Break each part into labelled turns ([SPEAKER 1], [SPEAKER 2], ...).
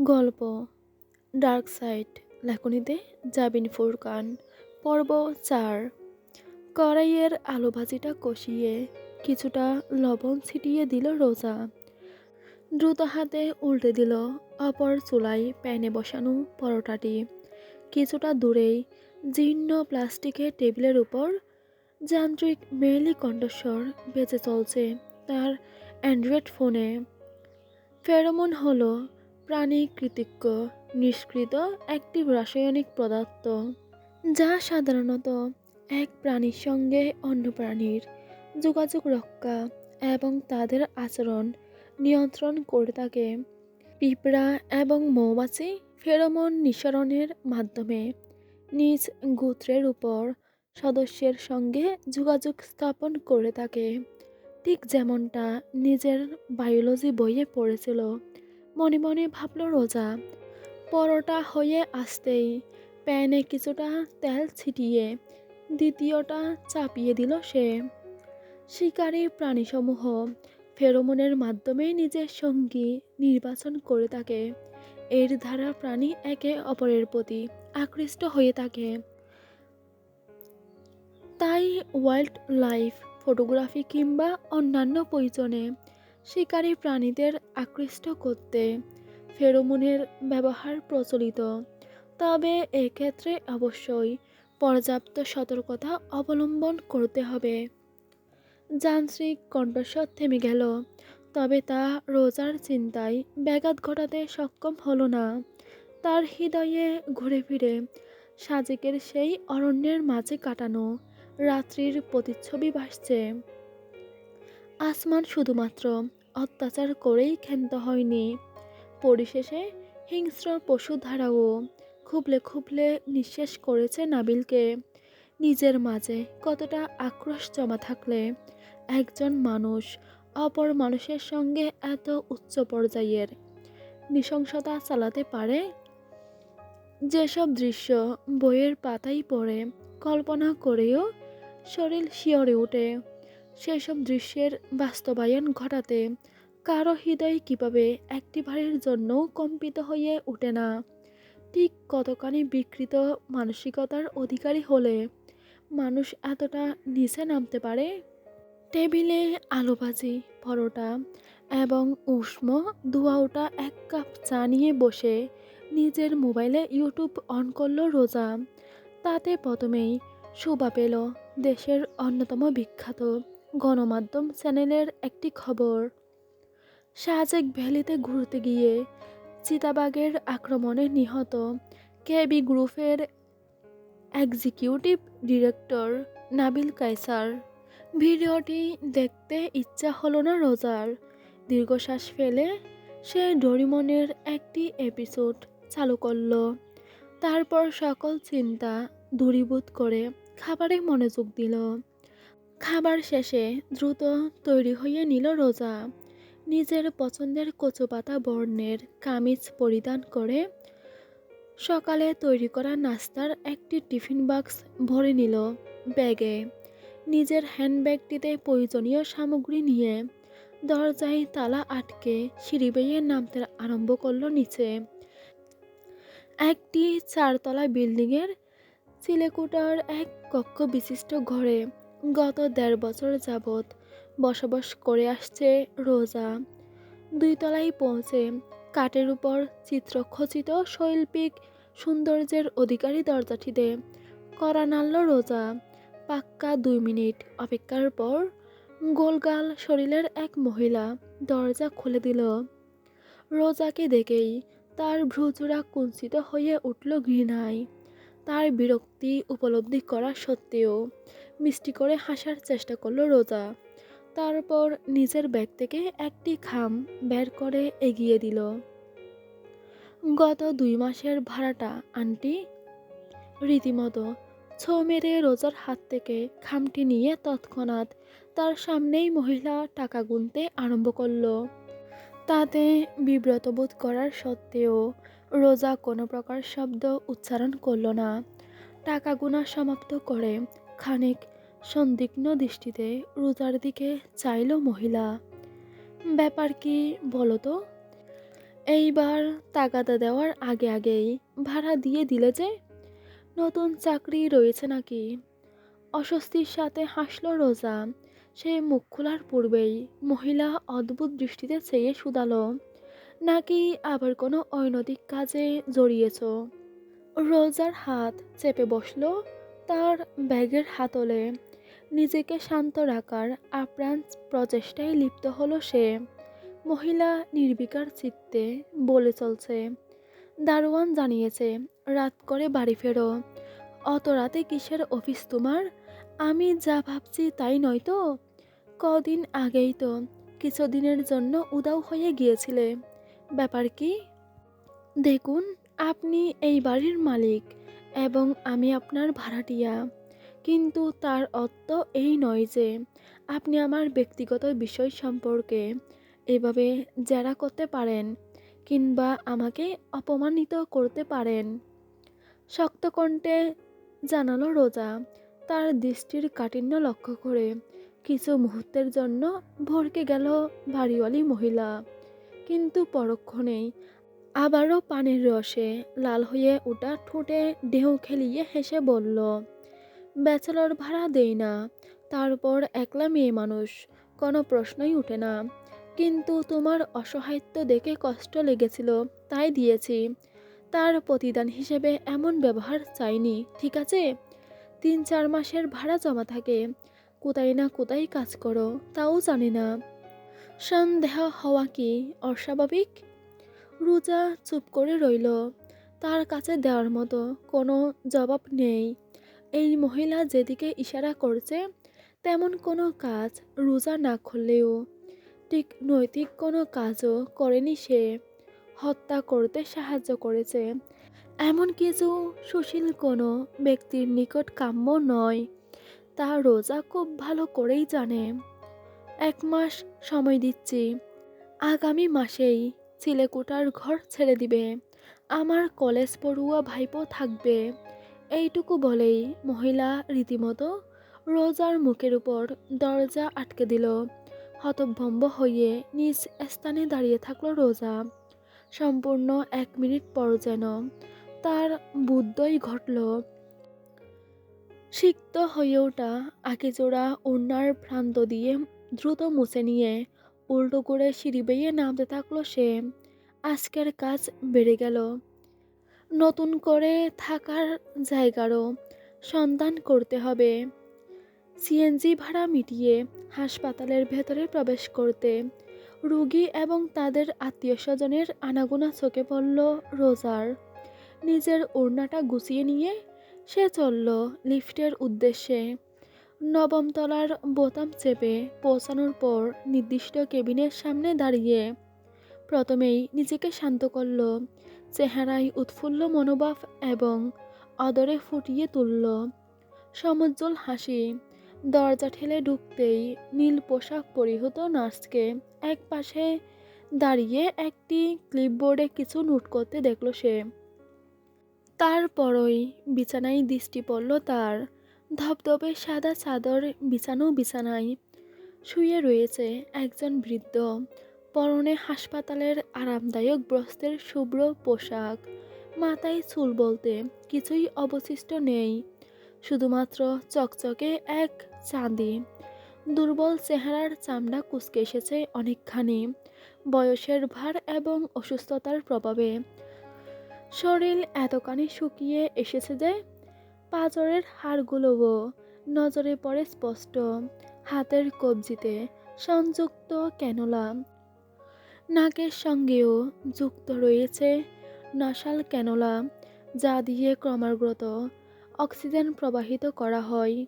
[SPEAKER 1] গল্প, dark side লেখনীতে জাবিন ফুরকান, পর্ব চার। কড়াইয়ের আলু ভাজিটা কষিয়ে কিছুটা লবণ ছিটিয়ে দিল রোজা। দ্রুত হাতে উল্টে দিল অপর চুলায় প্যানে বসানো পরোটাটি। কিছুটা দূরেই জীর্ণ প্লাস্টিকের টেবিলের উপর যান্ত্রিক মেয়েলি কণ্ঠস্বর বেঁচে চলছে তার অ্যান্ড্রয়েড ফোনে। ফেরোমন হলো প্রাণী কৃতিজ্ঞ নিষ্কৃত একটি রাসায়নিক পদার্থ, যা সাধারণত এক প্রাণীর সঙ্গে অন্য প্রাণীর যোগাযোগ রক্ষা এবং তাদের আচরণ নিয়ন্ত্রণ করে থাকে। পিঁপড়া এবং মৌমাছি ফেরোমন নিঃসরণের মাধ্যমে নিজ গোত্রের উপর সদস্যের সঙ্গে যোগাযোগ স্থাপন করে থাকে। ঠিক যেমনটা নিজের বায়োলজি বইয়ে পড়েছিল। মনে মনে ভাবল রোজা। পরোটা হয়ে আসতেই প্যানে কিছুটা তেল ছিটিয়ে দ্বিতীয়টা চাপিয়ে দিল সে। শিকারী প্রাণীসমূহ ফেরোমনের মাধ্যমে নিজের সঙ্গী নির্বাচন করে থাকে। এর দ্বারা প্রাণী একে অপরের প্রতি আকৃষ্ট হয়ে থাকে। তাই ওয়াইল্ড লাইফ ফটোগ্রাফি কিংবা অন্যান্য প্রয়োজনে শিকারী প্রাণীদের আকৃষ্ট করতে ফেরোমনের ব্যবহার প্রচলিত। তবে এক্ষেত্রে অবশ্যই পর্যাপ্ত সতর্কতা অবলম্বন করতে হবে। যান্ত্রিক কণ্ঠস্বর থেমে গেল, তবে তা রোজার চিন্তায় ব্যাঘাত ঘটাতে সক্ষম হলো না। তার হৃদয়ে ঘুরে ফিরে সাজেকের সেই অরণ্যের মাঝে কাটানো রাত্রির প্রতিচ্ছবি ভাসছে। আসমান শুধুমাত্র অত্যাচার করেই ক্ষান্ত হয়নি। পরিশেষে হিংস্র পশু ধারাও খুবলে খুবলে নিঃশেষ করেছে নাবিলকে। নিজের মাঝে কতটা আক্রোশ জমা থাকলে একজন মানুষ অপর মানুষের সঙ্গে এত উচ্চ পর্যায়ের নৃশংসতা চালাতে পারে? যেসব দৃশ্য বইয়ের পাতাই পড়ে, কল্পনা করেও শরীর শিয়রে ওঠে। সেসব দৃশ্যের বাস্তবায়ন ঘটাতে কারও হৃদয় কীভাবে একটিবারের জন্য কম্পিত হয়ে ওঠে না। ঠিক কতখানি বিকৃত মানসিকতার অধিকারী হলে মানুষ এতটা নিচে নামতে পারে? টেবিলে আলু ভাজি পরোটা এবং উষ্ম ধোয়া এক কাপ চা নিয়ে বসে নিজের মোবাইলে ইউটিউব অন করল রোজা। তাতে প্রথমেই শোভা পেল দেশের অন্যতম বিখ্যাত গণমাধ্যম চ্যানেলের একটি খবর। শাহজেক ভ্যালিতে ঘুরতে গিয়ে চিতাবাগের আক্রমণে নিহত কেবি গ্রুপের এক্সিকিউটিভ ডিরেক্টর নাবিল কাইসার ভিডিওটি দেখতে ইচ্ছা হলো না রোজার। দীর্ঘশ্বাস ফেলে সে ডরিমনের একটি এপিসোড চালু করল। তারপর সকল চিন্তা দূরীভূত করে খাবারে মনোযোগ দিল। খাবার শেষে দ্রুত তৈরি হয়ে নিল রোজা। নিজের পছন্দের কচুপাতা বর্ণের কামিজ পরিধান করে সকালে তৈরি করা নাস্তার একটি টিফিন বাক্স ভরে নিল ব্যাগে। নিজের হ্যান্ডব্যাগটিতে প্রয়োজনীয় সামগ্রী নিয়ে দরজায় তালা আটকে সিঁড়ি বেয়ে নামতে আরম্ভ করল নিচে। একটি চারতলা বিল্ডিংয়ের চিলেকুটার এক কক্ষ বিশিষ্ট ঘরে গত দেড় বছর যাবৎ বসবাস করে আসছে রোজা। দুই তলায় পৌঁছে কাঠের উপর চিত্রখচিত শৈল্পিক সৌন্দর্যের অধিকারী দরজাটিতে করা নাড়ল রোজা। পাক্কা দুই মিনিট অপেক্ষার পর গোলগাল শরীরের এক মহিলা দরজা খুলে দিল। রোজাকে দেখেই তার ভ্রুচূড়া কুঞ্চিত হয়ে উঠল ঘৃণায়। তার বিরক্তি উপলব্ধি করা সত্ত্বেও মিষ্টি করে হাসার চেষ্টা করল রোজা। তারপর নিজের ব্যাগ থেকে একটি খাম বের করে এগিয়ে দিল। গত দুই মাসের ভাড়াটা, আন্টি? রীতিমতো ছো মেরে রোজার হাত থেকে খামটি নিয়ে তৎক্ষণাৎ তার সামনেই মহিলা টাকা গুনতে আরম্ভ করল। তাতে বিব্রত বোধ করার সত্ত্বেও রোজা কোনো প্রকার শব্দ উচ্চারণ করল না। টাকা গুনা সমাপ্ত করে খানিক সন্দিগ্ন দৃষ্টিতে রোজার দিকে চাইল মহিলা। ব্যাপার কি বলো তো? এইবার তাগাদা দেওয়ার আগে আগেই ভাড়া দিয়ে দিলে যে? নতুন চাকরি রয়েছে নাকি? অস্বস্তির সাথে হাসল রোজা। সে মুখ খোলার পূর্বেই মহিলা অদ্ভুত দৃষ্টিতে চেয়ে শুধালো, নাকি আবার কোনো অনৈতিক কাজে জড়িয়েছ? রোজার হাত চেপে বসল তার ব্যাগের হাতলে নিজেকে শান্ত রাখার আপ্রাণ প্রচেষ্টায় লিপ্ত হলো সে। মহিলা নির্বিকার চিত্তে বলে চলছে, দারোয়ান জানিয়েছে, রাত করে বাড়ি ফেরো। অত রাতে কিসের অফিস তোমার? আমি যা ভাবছি তাই নয় তো? কদিন আগেই তো কিছুদিনের জন্য উদাও হয়ে গিয়েছিলে। ব্যাপার কি? দেখুন, আপনি এই বাড়ির মালিক। এবং আমি আপনার ভাড়াটিয়া। কিন্তু তার অর্থ এই নয় যে, আপনি আমার ব্যক্তিগত বিষয় সম্পর্কে এভাবে জেরা করতে পারেন কিংবা আমাকে অপমানিত করতে পারেন। শক্ত কণ্ঠে জানালো রোজা। তার দৃষ্টির কাঠিন্য লক্ষ্য করে কিছু মুহূর্তের জন্য ভরকে গেল বাড়িওয়ালি মহিলা। কিন্তু পরক্ষণেই আবারও পানির রসে লাল হয়ে ওটা ঠোঁটে ঢেউ খেলিয়ে হেসে বলল, ব্যাচেলর ভাড়া দেই না, তারপর একলা মেয়ে মানুষ, কোনো প্রশ্নই ওঠে না। কিন্তু তোমার অসহায়ত্ব দেখে কষ্ট লেগেছিল, তাই দিয়েছি। তার প্রতিদান হিসেবে এমন ব্যবহার চাইনি, ঠিক আছে? তিন চার মাসের ভাড়া জমা থাকে, কোথায় না কোথায় কাজ করো, তাও জানি না। সন্দেহ হওয়া কি অস্বাভাবিক? রোজা চুপ করে রইল। তার কাছে দেওয়ার মতো কোনো জবাব নেই। এই মহিলা যেদিকে ইশারা করছে, তেমন কোনো কাজ রোজা না করলেও। ঠিক নৈতিক কোনো কাজও করেনি সে। হত্যা করতে সাহায্য করেছে। এমন কিছু সুশীল কোনো ব্যক্তির নিকট কাম্য নয়। তা রোজা খুব ভালো করেই জানে। এক মাস সময় দিচ্ছি। আগামী মাসেই চিলেকোটার ঘর ছেড়ে দিবে। আমার কলেজ পড়ুয়া ভাইপো থাকবে। এইটুকু বলেই মহিলা রীতিমতো রোজার মুখের উপর দরজা আটকে দিল। হতভম্ব হয়ে নিজ স্থানে দাঁড়িয়ে থাকল রোজা। সম্পূর্ণ এক মিনিট পর যেন তার বুদ্ধই ঘটল। সিক্ত হয়ে ওঠা আঁকিজোড়া ওনার প্রান্ত দিয়ে দ্রুত মুছে নিয়ে উল্টো করে সিঁড়ি বেয়ে নামতে থাকল সে। আজকের কাজ বেড়ে গেল। নতুন করে থাকার জায়গারও সন্ধান করতে হবে। সিএনজি ভাড়া মিটিয়ে হাসপাতালের ভেতরে প্রবেশ করতে রুগী এবং তাদের আত্মীয় স্বজনের আনাগোনা চোখে পড়ল রোজার। নিজের ওড়নাটা গুছিয়ে নিয়ে সে চলল লিফটের উদ্দেশ্যে। নবম তলার বোতাম চেপে পৌঁছানোর পর নির্দিষ্ট কেবিনের সামনে দাঁড়িয়ে প্রথমেই নিজেকে শান্ত করল, চেহারায় উৎফুল্ল মনোভাব এবং আদরে ফুটিয়ে তুলল। সমুজ্জ্বল হাসি, দরজা ঠেলে ঢুকতেই নীল পোশাক পরিহিত নার্সকে এক পাশে দাঁড়িয়ে একটি ক্লিপবোর্ডে কিছু নোট করতে দেখল সে। তারপরই বিছানায় দৃষ্টি পড়ল তার ধবধবে সাদা চাদর বিছানো বিছানায় শুয়ে রয়েছে একজন বৃদ্ধ। পরনে হাসপাতালের আরামদায়ক বস্ত্রের শুভ্র পোশাক, মাথায় চুল বলতে কিছুই অবশিষ্ট নেই, শুধুমাত্র চকচকে এক চাঁদি। দুর্বল চেহারার চামড়া কুচকে এসেছে অনেকখানি, বয়সের ভার এবং অসুস্থতার প্রভাবে। শরীর এতখানি শুকিয়ে এসেছে যে পাঁজরের হাড়গুলোও নজরে পড়ে স্পষ্ট। হাতের কবজিতে সংযুক্ত ক্যানোলা। নাকের সঙ্গেও যুক্ত রয়েছে নাসাল ক্যানোলা, যা দিয়ে ক্রমাগত অক্সিজেন প্রবাহিত করা হয়।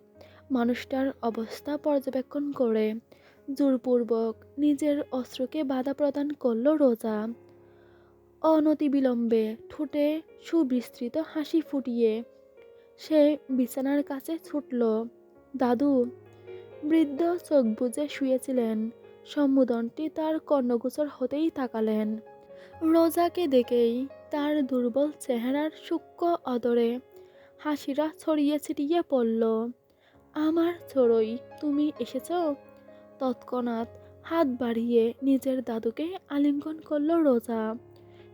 [SPEAKER 1] মানুষটার অবস্থা পর্যবেক্ষণ করে জোরপূর্বক নিজের অস্ত্রকে বাধা প্রদান করল রোজা। অনতিবিলম্বে ঠোঁটে সুবিস্তৃত হাসি ফুটিয়ে সে বিছানার কাছে ছুটল। দাদু, বৃদ্ধ চোখ বুজে শুয়েছিলেন। সম্বোধনটি তার কর্ণগোচর হতেই তাকালেন রোজাকে দেখেই তার দুর্বল চেহারার সূক্ষ্ম অদরে হাসিরা ছড়িয়ে ছিটিয়ে পড়ল। আমার চড়ই তুমি এসেছ? তৎক্ষণাৎ হাত বাড়িয়ে নিজের দাদুকে আলিঙ্গন করল রোজা।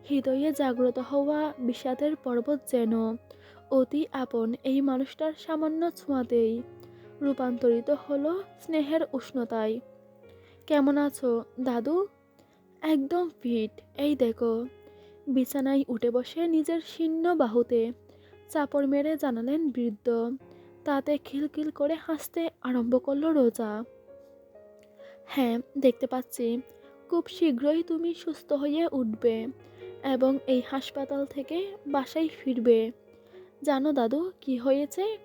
[SPEAKER 1] হৃদয়ে জাগ্রত হওয়া বিষাদের পর্বত যেন অতি আপন এই মানুষটার সামান্য ছোঁয়াতেই রূপান্তরিত হলো স্নেহের উষ্ণতায়। কেমন আছো, দাদু? একদম ফিট, এই দেখো। বিছানায় উঠে বসে নিজের শীর্ণ বাহুতে চাপড় মেরে জানালেন বৃদ্ধ। তাতে খিলখিল করে হাসতে আরম্ভ করল রোজা। হ্যাঁ দেখতে পাচ্ছি। খুব শীঘ্রই তুমি সুস্থ হয়ে উঠবে এবং এই হাসপাতাল থেকে বাসায় ফিরবে। জানো দাদু, কি হয়েছে?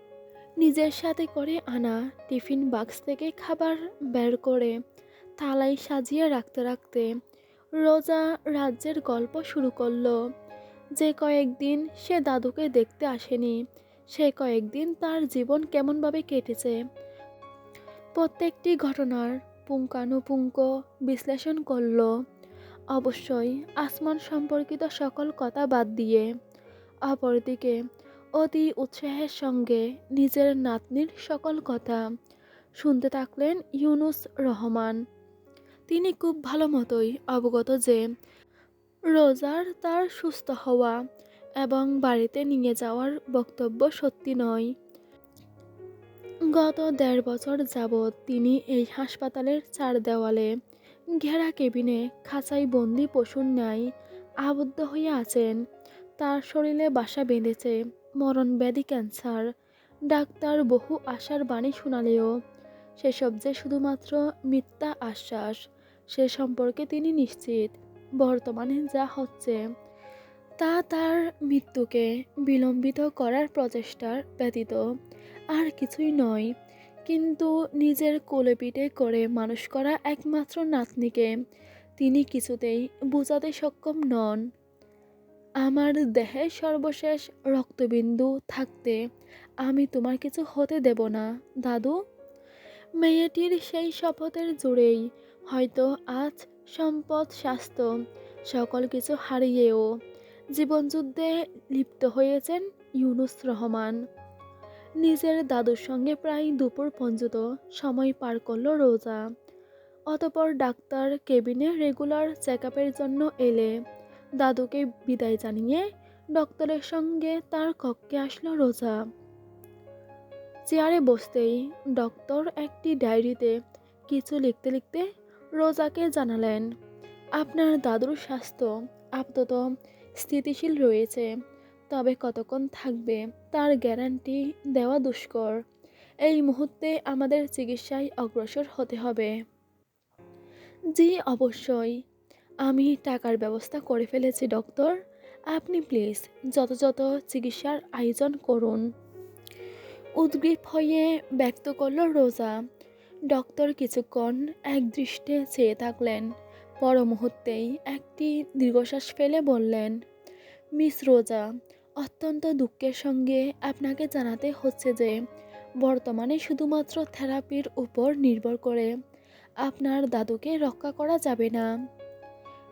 [SPEAKER 1] নিজের সাথে করে আনা টিফিন বাক্স থেকে খাবার বের করে থালায় সাজিয়ে রাখতে রাখতে রোজা রাজ্যের গল্প শুরু করল। যে কয়েকদিন সে দাদুকে দেখতে আসেনি, সে কয়েকদিন তার জীবন কেমনভাবে কেটেছে। প্রত্যেকটি ঘটনার পুঙ্খানুপুঙ্খ বিশ্লেষণ করল। অবশ্যই আসমান সম্পর্কিত সকল কথা বাদ দিয়ে অপরদিকে অতি উৎসাহের সঙ্গে নিজের নাতনির সকল কথা শুনতে থাকলেন ইউনুস রহমান। তিনি খুব ভালো মতোই অবগত যে রোজার তার সুস্থ হওয়া এবং বাড়িতে নিয়ে যাওয়ার বক্তব্য সত্যি নয়। গত দেড় বছর যাবৎ তিনি এই হাসপাতালের চার দেওয়ালে ঘেরা কেবিনে খাঁচাই বন্দি পশুর ন্যায় আবদ্ধ হয়ে আছেন। তার শরীরে বাসা বেঁধেছে। মরণ ব্যাধি ক্যান্সার। ডাক্তার বহু আশার বাণী শোনালেও সেসব যে শুধুমাত্র মিথ্যা আশ্বাস, সে সম্পর্কে তিনি নিশ্চিত। বর্তমানে যা হচ্ছে, তা তার মৃত্যুকে বিলম্বিত করার প্রচেষ্টার ব্যতীত আর কিছুই নয়। কিন্তু নিজের কোলে পিঠে করে মানুষ করা একমাত্র নাতনিকে তিনি কিছুতেই বোঝাতে সক্ষম নন। আমার দেহে সর্বশেষ রক্তবিন্দু থাকতে আমি তোমার কিছু হতে দেব না, দাদু। মেয়েটির সেই শপথের জোরেই হয়তো আজ সম্পদ স্বাস্থ্য, সকল কিছু হারিয়েও জীবনযুদ্ধে লিপ্ত হয়েছেন ইউনুস রহমান। নিজের দাদুর সঙ্গে প্রায় দুপুর পর্যন্ত সময় পার করল রোজা। অতপর ডাক্তার কেবিনে রেগুলার চেক জন্য এলে দাদুকে বিদায় জানিয়ে ডক্টরের সঙ্গে তার কক্ষে আসলো রোজা। চেয়ারে বসতেই ডক্টর একটি ডায়েরিতে কিছু লিখতে লিখতে রোজাকে জানালেন, আপনার দাদুর স্বাস্থ্য আপাতত স্থিতিশীল রয়েছে, তবে কতক্ষণ থাকবে তার গ্যারান্টি দেওয়া দুষ্কর। এই মুহূর্তে আমাদের চিকিৎসায় অগ্রসর হতে হবে। জি, অবশ্যই। আমি টাকার ব্যবস্থা করে ফেলেছি, ডক্টর। আপনি প্লিজ যথাযথ চিকিৎসার আয়োজন করুন। উদ্গ্রীব হয়ে ব্যক্ত করল রোজা। ডক্টর কিছুক্ষণ এক দৃষ্টে চেয়ে থাকলেন। পর মুহূর্তেই একটি দীর্ঘশ্বাস ফেলে বললেন, মিস রোজা, অত্যন্ত দুঃখের সঙ্গে আপনাকে জানাতে হচ্ছে যে, বর্তমানে শুধুমাত্র থেরাপির উপর নির্ভর করে আপনার দাদুকে রক্ষা করা যাবে না।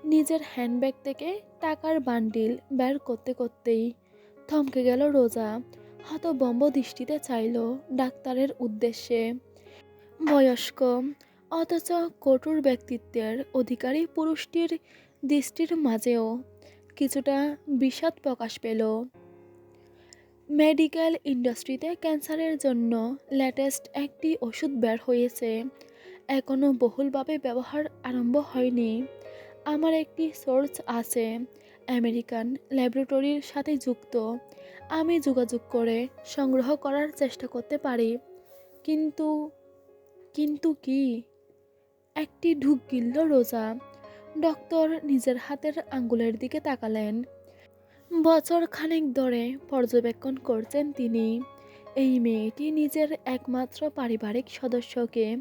[SPEAKER 1] নিজের হ্যান্ডব্যাগ থেকে টাকার বান্ডিল বের করতে করতেই থমকে গেল রোজা। হতবম্ব দৃষ্টিতে চাইল ডাক্তারের উদ্দেশ্যে। বয়স্ক, অথচ কঠোর ব্যক্তিত্বের অধিকারী পুরুষটির দৃষ্টির মাঝেও কিছুটা বিষাদ প্রকাশ পেল। মেডিকেল ইন্ডাস্ট্রিতে ক্যান্সারের জন্য লেটেস্ট একটি ওষুধ বের হয়েছে। এখনও বহুলভাবে ব্যবহার আরম্ভ হয়নি। আমার একটি সোর্স আছে, আমেরিকান ল্যাবরেটরির সাথে যুক্ত। আমি যোগাযোগ করে সংগ্রহ করার চেষ্টা করতে পারি। কিন্তু কিন্তু কি? একটি ঢুক গিলল রোজা। ডক্টর নিজের হাতের আঙ্গুলের দিকে তাকালেন। বছর খানেক ধরে পর্যবেক্ষণ করছেন তিনি। এই মেয়েটি নিজের একমাত্র পারিবারিক সদস্যকে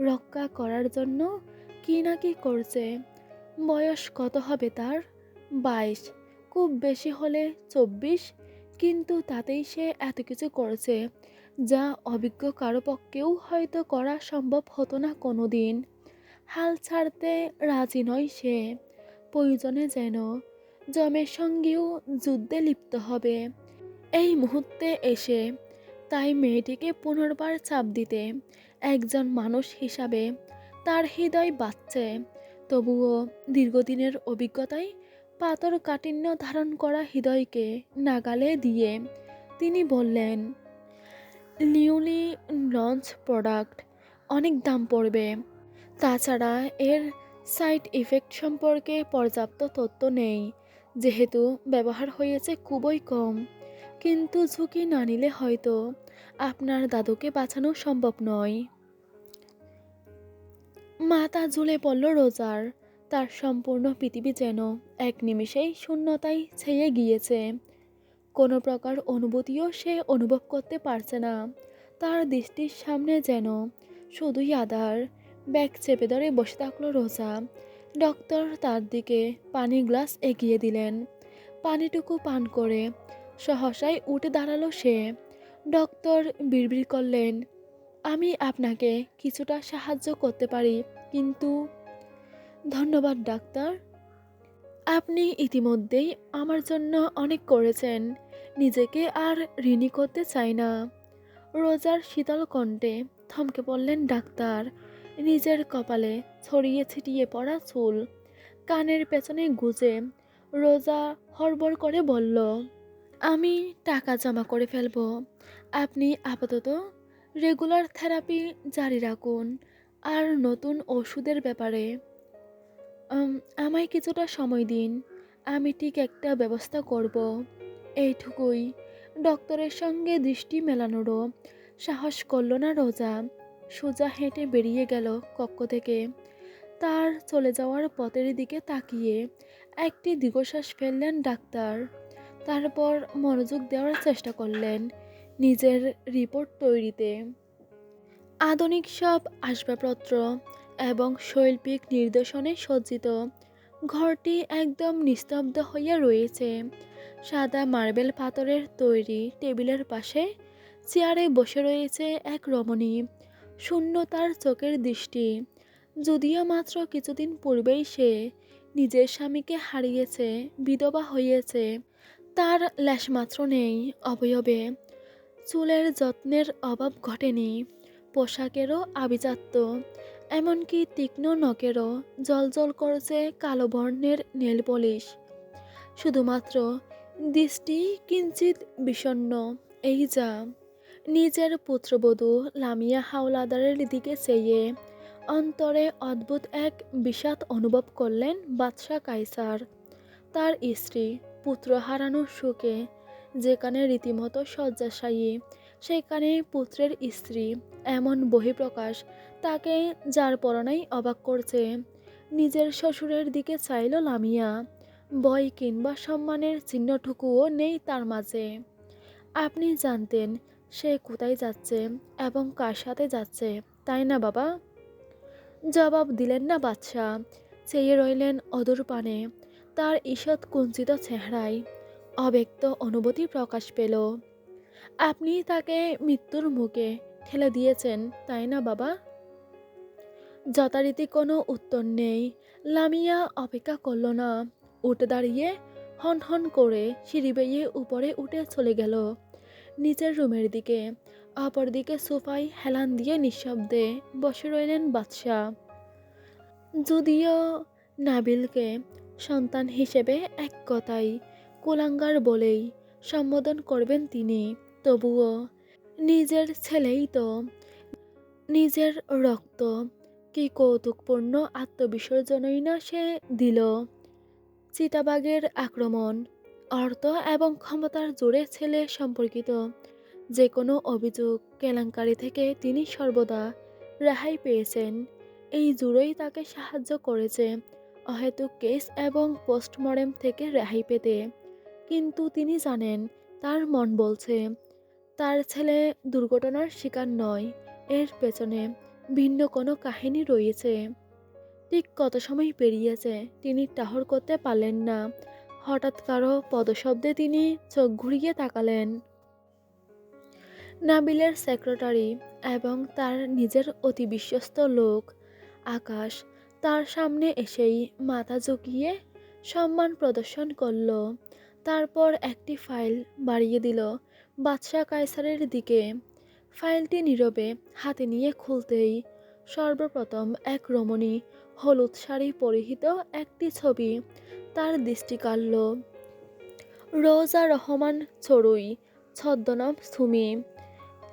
[SPEAKER 1] রক্ষা করার জন্য কি না কি করছে বয়স কত হবে তার? বাইশ। খুব বেশি হলে চব্বিশ। কিন্তু তাতেই সে এত কিছু করেছে, যা অভিজ্ঞ কারও পক্ষেও হয়তো করা সম্ভব হতো না কোনো দিন হাল ছাড়তে রাজি নয় সে। প্রয়োজনে যেন জমের সঙ্গেও যুদ্ধে লিপ্ত হবে। এই মুহূর্তে এসে তাই মেয়েটিকে পুনর্বার চাপ দিতে একজন মানুষ হিসাবে তার হৃদয় বাঁচছে। তবুও দীর্ঘদিনের অভিজ্ঞতায় পাথর কাঠিন্য ধারণ করা হৃদয়কে নাগালে দিয়ে তিনি বললেন নিউলি লঞ্চ প্রোডাক্ট অনেক দাম পড়বে। তাছাড়া এর সাইড ইফেক্ট সম্পর্কে পর্যাপ্ত তথ্য নেই। যেহেতু ব্যবহার হয়েছে খুবই কম, কিন্তু ঝুঁকি না নিলে হয়তো আপনার দাদুকে বাঁচানো সম্ভব নয়। মাথা ঝুলে পড়ল রোজার। তার সম্পূর্ণ পৃথিবী যেন এক নিমেষেই শূন্যতায় ছেয়ে গিয়েছে। কোনো প্রকার অনুভূতিও সে অনুভব করতে পারছে না। তার দৃষ্টির সামনে যেন শুধুই আধার। ব্যাগ চেপে ধরে বসে থাকল রোজা। ডক্টর তার দিকে পানি গ্লাস এগিয়ে দিলেন। পানিটুকু পান করে সহসাই উঠে দাঁড়াল সে। ডক্টর বিড়বিড় করলেন আমি আপনাকে কিছুটা সাহায্য করতে পারি, কিন্তু ধন্যবাদ, ডাক্তার। আপনি ইতিমধ্যেই আমার জন্য অনেক করেছেন, নিজেকে আর ঋণী করতে চাই না। রোজার শীতল কণ্ঠে থমকে পড়লেন ডাক্তার, নিজের কপালে ছড়িয়ে ছিটিয়ে পড়া চুল, কানের পেছনে গুজে রোজা হড়বড় করে বলল, আমি টাকা জমা করে ফেলব। আপনি আপাতত রেগুলার থেরাপি জারি রাখুন। আর নতুন ওষুধের ব্যাপারে আমায় কিছুটা সময় দিন। আমি ঠিক একটা ব্যবস্থা করব। এইটুকুই। ডক্টরের সঙ্গে দৃষ্টি মেলানোরও সাহস করল না রোজা। সোজা হেঁটে বেরিয়ে গেল কক্ষ থেকে। তার চলে যাওয়ার পথের দিকে তাকিয়ে একটি দীর্ঘশ্বাস ফেললেন ডাক্তার। তারপর মনোযোগ দেওয়ার চেষ্টা করলেন। নিজের রিপোর্ট তৈরিতে। আধুনিক সব আসবাবপত্র এবং শৈল্পিক নির্দেশনে সজ্জিত। ঘরটি একদম নিস্তব্ধ হইয়া রয়েছে। সাদা মার্বেল পাথরের তৈরি টেবিলের পাশে চেয়ারে বসে রয়েছে এক রমণী। শূন্য তার চোখের দৃষ্টি। যদিও মাত্র কিছুদিন পূর্বেই সে নিজের স্বামীকে হারিয়েছে, বিধবা হইয়েছে, তার লেশমাত্র নেই অবয়বে। চুলের যত্নের অভাব ঘটেনি। পোশাকেরও আভিজাত্য, এমনকি তীক্ষ্ণ নখেরও জলজল করছে কালো বর্ণের নেল পলিশ। শুধুমাত্র দৃষ্টি কিঞ্চিত বিষণ্ণ, এই যা নিজের পুত্রবধূ লামিয়া হাওলাদারের দিকে চেয়ে অন্তরে অদ্ভুত এক বিষাদ অনুভব করলেন বাদশাহ কাইসার তার স্ত্রী পুত্র হারানোর সুখে যেখানে রীতিমতো শয্যাশায়ী, সেখানে পুত্রের স্ত্রী এমন বহিঃপ্রকাশ তাকে যার পরনাই অবাক করছে। নিজের শ্বশুরের দিকে চাইল লামিয়া। ভয় কিংবা সম্মানের চিহ্নটুকুও নেই তার মাঝে। আপনি জানতেন সে কোথায় যাচ্ছে এবং কার সাথে যাচ্ছে, তাই না বাবা? জবাব দিলেন না বাদশা চেয়ে রইলেন অদূর পানে। তার ঈষৎ কুঞ্চিত চেহারায়। অব্যক্ত অনুভূতি প্রকাশ পেল। আপনি তাকে মৃত্যুর মুখে ঠেলে দিয়েছেন, তাই না, বাবা? যথারীতি কোনো উত্তর নেই। লামিয়া অপেক্ষা করল না। উঠে দাঁড়িয়ে হন হন করে সিঁড়ি বেয়ে উপরে উঠে চলে গেল। নিচের রুমের দিকে, অপরদিকে সোফায় হেলান দিয়ে নিঃশব্দে বসে রইলেন বাদশাহ। যদিও নাবিলকে সন্তান হিসেবে এক কথাই কুলাঙ্গার বলেই সম্বোধন করবেন তিনি। তবুও নিজের ছেলেই তো, নিজের রক্ত, কি কৌতুকপূর্ণ আত্মবিসর্জনই না সে দিল। চিতাবাগের আক্রমণ, অর্থ এবং ক্ষমতার জোরে ছেলে সম্পর্কিত যে কোনো অভিযোগ কেলেঙ্কারি থেকে তিনি সর্বদা রেহাই পেয়েছেন। এই জুড়েই তাকে সাহায্য করেছে অহেতুক কেস এবং পোস্টমর্টেম থেকে রেহাই পেতে। কিন্তু তিনি জানেন, তার মন বলছে, তার ছেলে দুর্ঘটনার শিকার নয়, এর পেছনে ভিন্ন কোনো কাহিনী রয়েছে। ঠিক কত সময় পেরিয়েছে, তিনি টাহর করতে পারলেন না। হঠাৎ কারও পদশব্দে তিনি চোখ ঘুরিয়ে তাকালেন। নাবিলের সেক্রেটারি এবং তার নিজের অতি বিশ্বস্ত লোক, আকাশ, তার সামনে এসেই মাথা ঝুঁকিয়ে সম্মান প্রদর্শন করল। তারপর একটি ফাইল বাড়িয়ে দিল বাদশাহ কায়সারের দিকে। ফাইলটি নীরবে হাতে নিয়ে খুলতেই সর্বপ্রথম এক রমণী হলুদ শাড়ি পরিহিত একটি ছবি তার দৃষ্টি কাড়ল। রোজা রহমান চড়ুই, ছদ্মনাম সুমি।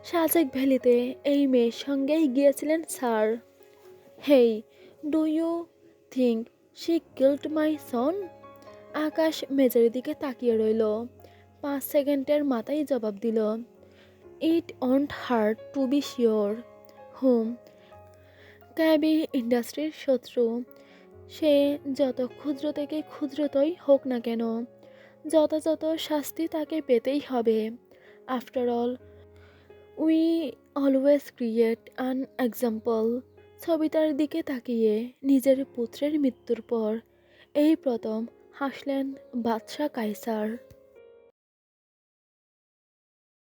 [SPEAKER 1] সাজেক ভ্যালিতে এই মেয়ের সঙ্গেই গিয়েছিলেন sir. Hey, do you think she killed my son? Akash মেজের দিকে তাকিয়ে রইল। পাঁচ সেকেন্ডের মাথায় জবাব দিল it won't hurt to be sure hmm, ক্যাবি ইন্ডাস্ট্রির শত্রু। সে যত ক্ষুদ্র থেকে ক্ষুদ্রতই হোক না কেন, যথাযথ শাস্তি তাকে পেতেই হবে। After all we always create an example ছবিটার দিকে তাকিয়ে নিজের পুত্রের মৃত্যুর পর, এই প্রথম হাসলেন বাদশাহ কাইসার